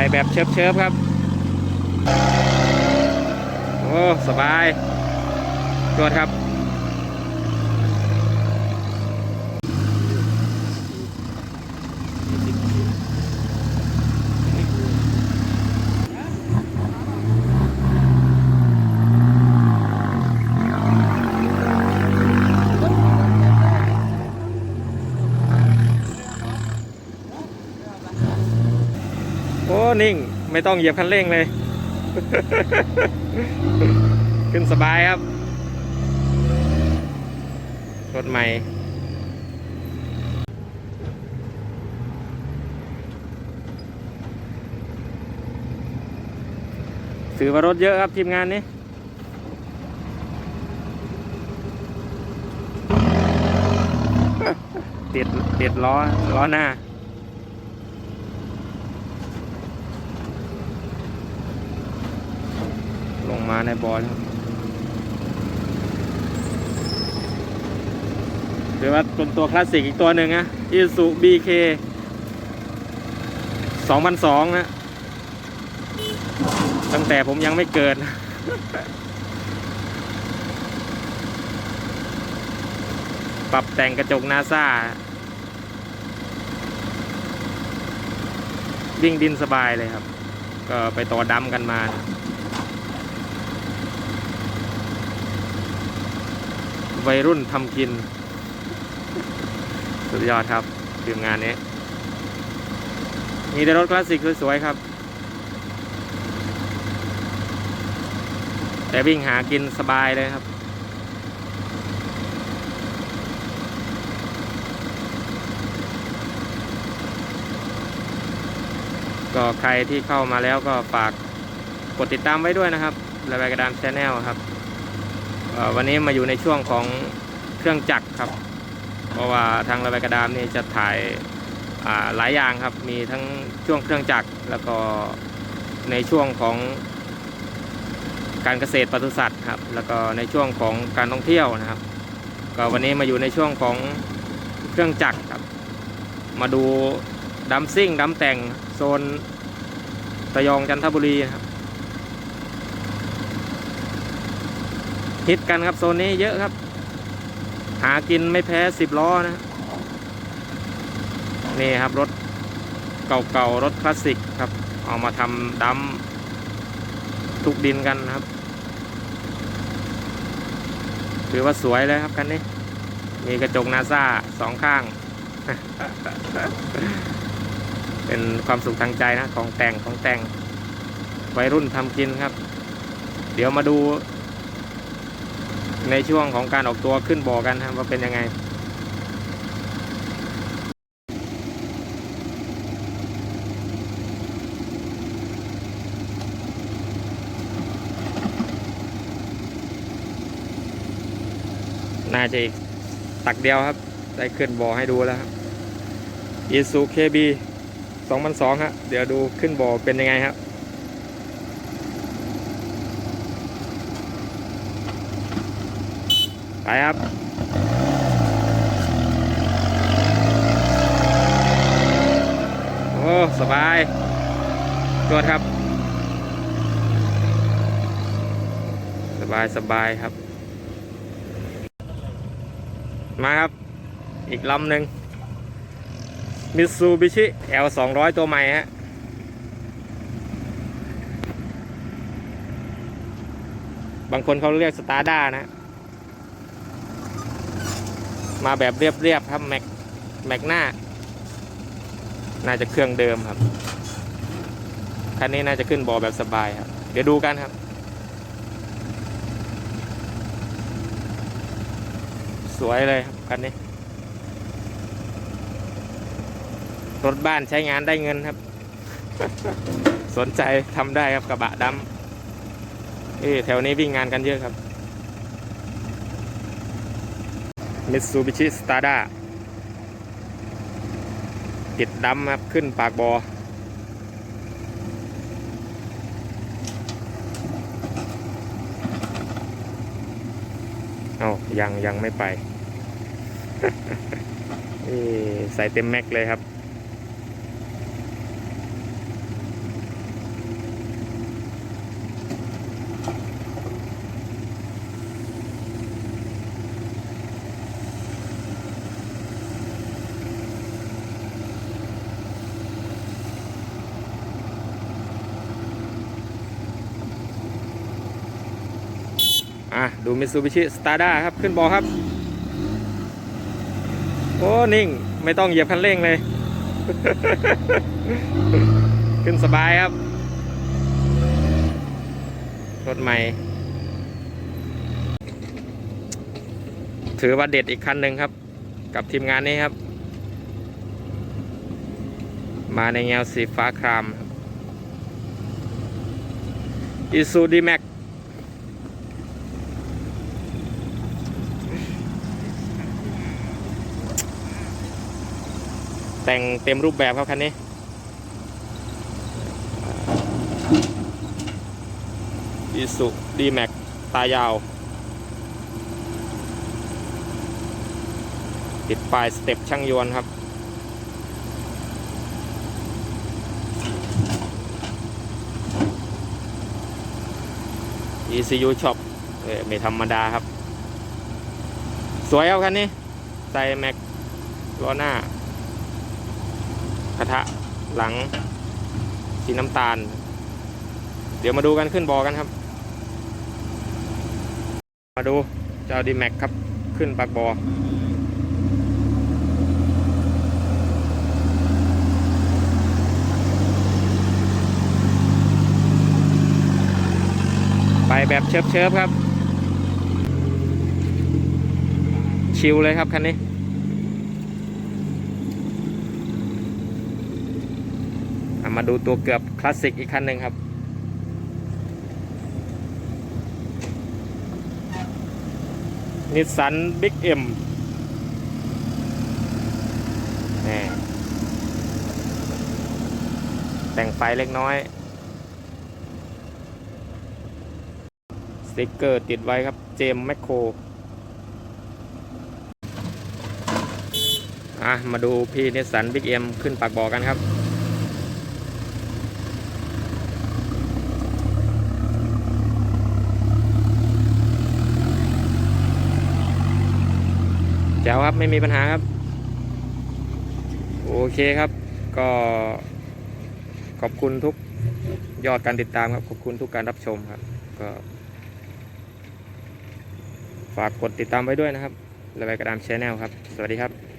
ไปแบบเชิบเชิบๆครับ โอ้ สบายตรวจครับ นิ่ง ไม่ต้องเหยียบคันเร่งเลย ขึ้นสบายครับ รถใหม่ถือว่ารถเยอะครับทีมงานนี้ติดติดล้อล้อหน้า ลง มาในบอลครับหรือว่าเป็นตัวคลาสสิกอีกตัวหนึ่งนะ Isuzu BK 2002นะ ตั้งแต่ผมยังไม่เกิดปรับแต่งกระจกนาซาวิ่งดินสบายเลยครับ ก็ไปต่อดำกันมานะ วัยรุ่นทำกิน สุดยอดครับทีมงานนี้ มีแต่รถคลาสสิกสวยๆครับ แต่วิ่งหากินสบายเลยครับ ก็ใครที่เข้ามาแล้วก็ฝากกดติดตามไว้ด้วยนะครับระบายกระดานแชาแนลครับ วันนี้มาอยู่ในช่วงของเครื่องจักรครับ เพราะว่าทางระบายกระดามนี่จะถ่ายอ่าหลายอย่างครับ มีทั้งช่วงเครื่องจักรแล้วก็ในช่วงของการเกษตรปศุสัตว์ครับ แล้วก็ในช่วงของการท่องเที่ยวนะครับ ก็วันนี้มาอยู่ในช่วงของเครื่องจักรครับ มาดูดัมซิ่งดัมแต่งโซนระยองจันทบุรีนะครับ ฮิตกันครับโซนนี้เยอะครับ หากินไม่แพ้สิบล้อนะ นี่ครับรถเก่าๆ รถคลาสสิกครับ เอามาทำดัมทุกดินกันครับ ถือว่าสวยเลยครับคันนี้ มีกระจกนาซาสองข้าง เป็นความสุขทางใจนะ ของแต่งของแต่งวัยรุ่นทำกินครับ เดี๋ยวมาดู ในช่วงของการออกตัวขึ้นบ่อกันครับว่าเป็นยังไงน่าจะอีกตักเดียวครับ ได้ขึ้นบ่อให้ดูแล้วครับ i s u KB 2002ฮะ เดี๋ยวดูขึ้นบ่อเป็นยังไงครับ ไปครับโอ้สบายตรวครับ สบายสบายครับ มาครับ อีกลำหนึ่งมิตซูบิชิ L 200ตัวใหม่ฮะบางคนเขาเรียกสตาร์ด้านะ มาแบบเรียบๆครับแม็กแม็กหน้า น่าจะเครื่องเดิมครับ คันนี้น่าจะขึ้นบอแบบสบายครับ เดี๋ยวดูกันครับ สวยเลยครับคันนี้ รถบ้านใช้งานได้เงินครับ สนใจทำได้ครับกระบะดำเอ้แถวนี้วิ่งงานกันเยอะครับ มิตซูบิชิสตาร์ด้าติดดำครับ ขึ้นปากบอเอายังยังไม่ไป ใส่เต็มแม็กเลยครับ อะดูมิซูบิชิสตาร์ด้าครับ ขึ้นบอครับ โอ้ นิ่ง ไม่ต้องเหยียบคันเร่งเลย ขึ้นสบายครับ รถใหม่ ถือว่าเด็ดอีกคันหนึ่งครับ กับทีมงานนี้ครับ มาในแนวสีฟ้าครามอิซูดีแม็ก แต่งเต็มรูปแบบครับคันนี้อิสุดีแม็กตายาว ติดปลายสเต็ปช่างยวนครับ ECU Shop เออไม่ธรรมดาครับ สวยครับคันนี้ ใส่แม็กล้อหน้า กระทะหลังสีน้ำตาล เดี๋ยวมาดูกันขึ้นบอกันครับ มาดูเจ้าดีแม็กครับขึ้นปากบอไปแบบเชิบเชิบๆครับ ชิลเลยครับคันนี้ อะ มาดูตัวเกือบคลาสสิกอีกคันหนึ่งครับ นิสสันบิ๊กเอ็มแต่งไฟเล็กน้อยสติกเกอร์ติดไว้ครับ เจมแมคโครอะ มาดูพี่นิสสันบิ๊กเอ็มขึ้นปากบอกกันครับ จ๋วครับไม่มีปัญหาครับ โอเคครับก็ขอบคุณทุกยอดการติดตามครับ ขอบคุณทุกการรับชมครับ ก็ ฝากกดติดตามไว้ด้วยนะครับและไปกระดามชแนลครับ สวัสดีครับ